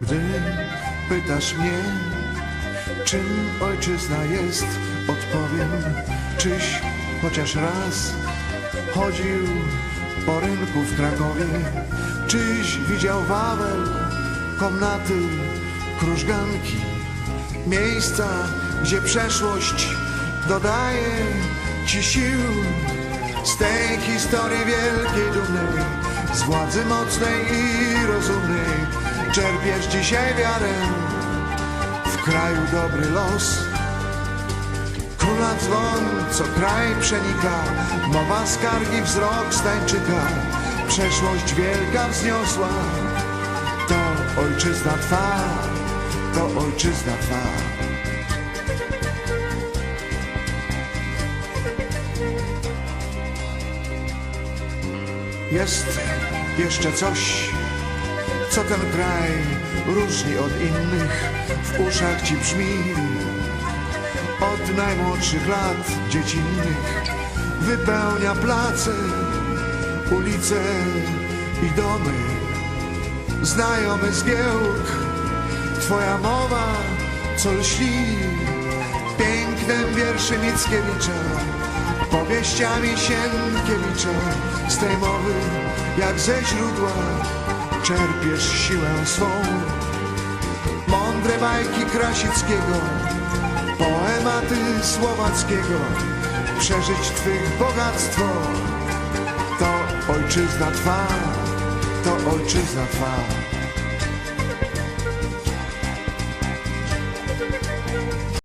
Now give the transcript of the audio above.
Gdy pytasz mnie, czym ojczyzna jest, odpowiem, czyś chociaż raz chodził po rynku w Krakowie, czyś widział Wawel, komnaty, krużganki, miejsca, gdzie przeszłość dodaje ci sił. Z tej historii wielkiej dumnej, z władzy mocnej i rozumnej, czerpiesz dzisiaj wiarę w kraju dobry los. Króla dzwon, co kraj przenika, mowa skargi, wzrok stańczyka, przeszłość wielka wzniosła. To ojczyzna twa, to ojczyzna twa. Jest jeszcze coś, co ten kraj różni od innych, w uszach ci brzmi. Od najmłodszych lat dziecinnych wypełnia place, ulice i domy. Znajomy zgiełk, twoja mowa, co lśni pięknem wierszy Mickiewicza, powieściami Sienkiewicza. Z tej mowy, jak ze źródła, czerpiesz siłę swą. Mądre bajki Krasickiego, poematy Słowackiego, przeżyć Twych bogactwo. To ojczyzna Twa, to ojczyzna Twa.